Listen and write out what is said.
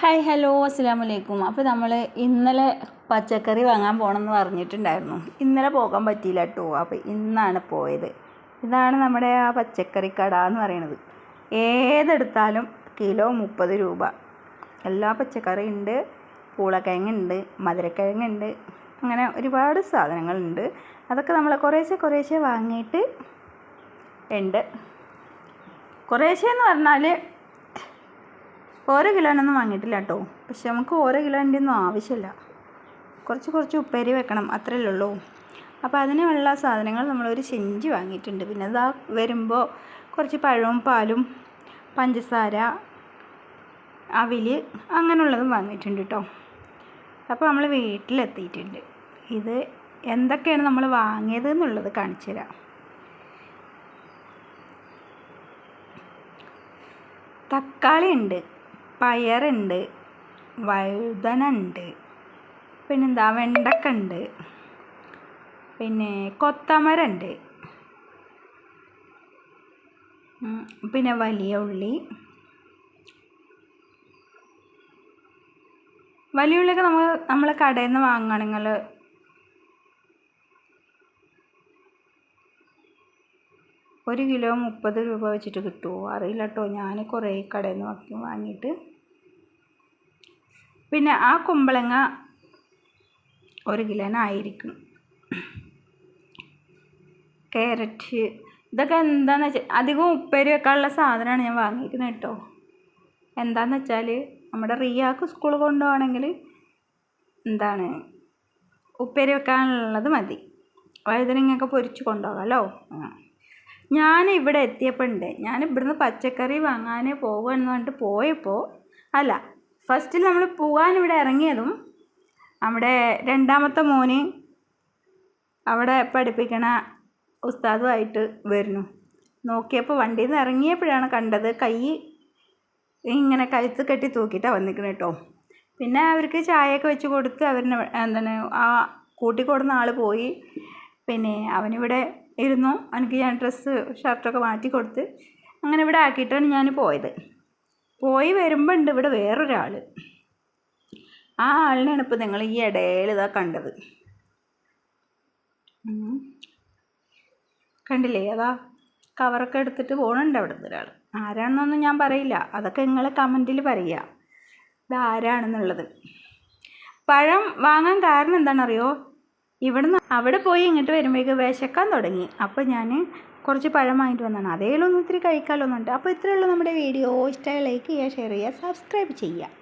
Hi hello അസ്സാം വലൈക്കും അപ്പോൾ നമ്മൾ ഇന്നലെ പച്ചക്കറി വാങ്ങാൻ പോകണമെന്ന് പറഞ്ഞിട്ടുണ്ടായിരുന്നു. ഇന്നലെ പോകാൻ പറ്റിയില്ല കേട്ടോ അപ്പോൾ ഇന്നാണ് പോയത്. ഇതാണ് നമ്മുടെ ആ പച്ചക്കറി കട എന്ന് പറയുന്നത് ഏതെടുത്താലും കിലോ മുപ്പത് രൂപ. എല്ലാ പച്ചക്കറി ഉണ്ട്. പൂളക്കിഴങ്ങുണ്ട് മധുരക്കിഴങ്ങുണ്ട് അങ്ങനെ ഒരുപാട് സാധനങ്ങളുണ്ട് അതൊക്കെ നമ്മൾ കുറേശ്ശെ കുറേശ്ശെ വാങ്ങിയിട്ട് ഉണ്ട്. കുറേശ്ശെ എന്ന് പറഞ്ഞാൽ ഓരോ കിലോനൊന്നും വാങ്ങിയിട്ടില്ല കേട്ടോ. പക്ഷെ നമുക്ക് ഓരോ കിലോന്റെ ഒന്നും ആവശ്യമില്ല. കുറച്ച് കുറച്ച് ഉപ്പേരി വെക്കണം അത്രയല്ലേ ഉള്ളൂ. അപ്പോൾ അതിനുള്ള സാധനങ്ങൾ നമ്മളൊരു ചെഞ്ചി വാങ്ങിയിട്ടുണ്ട്. പിന്നെ ഇതാ വരുമ്പോൾ കുറച്ച് പഴവും പാലും പഞ്ചസാര അവിൽ അങ്ങനെയുള്ളതും വാങ്ങിയിട്ടുണ്ട് കേട്ടോ. അപ്പോൾ നമ്മൾ വീട്ടിലെത്തിയിട്ടുണ്ട്. ഇത് എന്തൊക്കെയാണ് നമ്മൾ വാങ്ങിയത് എന്നുള്ളത് കാണിച്ചു തരാം. തക്കാളി ഉണ്ട്. പയറുണ്ട് വഴുതന ഉണ്ട് പിന്നെന്താ വെണ്ടക്ക ഉണ്ട് പിന്നെ കൊത്തമരണ്ട് പിന്നെ വലിയ ഉള്ളി. വലിയ ഉള്ളിയൊക്കെ നമ്മൾ നമ്മൾ കടയിൽ നിന്ന് വാങ്ങുകയാണെങ്കിൽ ഒരു കിലോ മുപ്പത് രൂപ വെച്ചിട്ട് കിട്ടുമോ അറിയില്ല കേട്ടോ ഞാൻ കുറേ കടയിൽ നിന്ന് വാങ്ങിയിട്ട്. പിന്നെ ആ കുമ്പളങ്ങ ഒരു കിലോനായിരിക്കും ക്യാരറ്റ്. ഇതൊക്കെ എന്താണെന്ന് വെച്ചാൽ അധികം ഉപ്പേരി വെക്കാനുള്ള സാധനമാണ് ഞാൻ വാങ്ങിയിരിക്കുന്നത് കേട്ടോ എന്താണെന്ന് വെച്ചാൽ നമ്മുടെ റിയാക്ക് സ്കൂൾ കൊണ്ടുപോകണമെങ്കിൽ എന്താണ് ഉപ്പേരി വെക്കാനുള്ളത് മതി. വഴുതനങ്ങയൊക്കെ പൊരിച്ച് കൊണ്ടുപോകാമല്ലോ ഞാൻ ഇവിടെ എത്തിയപ്പോൾ ഉണ്ട്. ഞാൻ ഇവിടുന്ന് പച്ചക്കറി വാങ്ങാൻ പോകുകയെന്ന് പറഞ്ഞിട്ട് പോയപ്പോൾ അല്ല ഫസ്റ്റിൽ നമ്മൾ പോകാൻ ഇവിടെ ഇറങ്ങിയതും നമ്മുടെ രണ്ടാമത്തെ മോന് അവിടെ പഠിപ്പിക്കണ ഉസ്താദുമായിട്ട് വരുന്നു. നോക്കിയപ്പോൾ വണ്ടിയിൽ നിന്ന് ഇറങ്ങിയപ്പോഴാണ് കണ്ടത് കൈ ഇങ്ങനെ കഴുത്ത് കെട്ടി തൂക്കിയിട്ടാണ് വന്നിരിക്കുന്നത് കേട്ടോ. പിന്നെ അവർക്ക് ചായയൊക്കെ വെച്ച് കൊടുത്ത് അവരിനെ എന്താണ് ആ കൂട്ടിക്കൊടുന്ന ആൾ പോയി. പിന്നെ അവനിവിടെ ഇരുന്നു. എനിക്ക് ഞാൻ ഡ്രസ്സ് ഷർട്ടൊക്കെ മാറ്റി കൊടുത്ത് അങ്ങനെ ഇവിടെ ആക്കിയിട്ടാണ് ഞാൻ പോയത്. പോയി വരുമ്പോൾ ഉണ്ട് ഇവിടെ വേറൊരാൾ ആ ആളിനെയാണ് ഇപ്പോൾ നിങ്ങൾ ഈ ഇടയിൽ ഇതാ കണ്ടത്. കണ്ടില്ലേ? അതാ കവറൊക്കെ എടുത്തിട്ട് പോകണുണ്ട് അവിടുത്തെ ഒരാൾ ആരാണെന്നൊന്നും ഞാൻ പറയില്ല. അതൊക്കെ നിങ്ങൾ കമന്റിൽ പറയുക ഇത് ആരാണെന്നുള്ളത്. പഴം വാങ്ങാൻ കാരണം എന്താണെന്നറിയോ? ഇവിടുന്ന് അവിടെ പോയി ഇങ്ങോട്ട് വരുമ്പോഴേക്ക് വിശക്കാൻ തുടങ്ങി. അപ്പോൾ ഞാൻ കുറച്ച് പഴം വാങ്ങിയിട്ട് വന്നതാണ്. അതേലൊന്നും ഇത്തിരി കഴിക്കാമല്ലോ എന്നുണ്ട് അപ്പോൾ ഇത്രയേ ഉള്ളൂ നമ്മുടെ വീഡിയോ. ഇഷ്ടമായി ലൈക്ക് ചെയ്യുക ഷെയർ ചെയ്യുക സബ്സ്ക്രൈബ് ചെയ്യുക.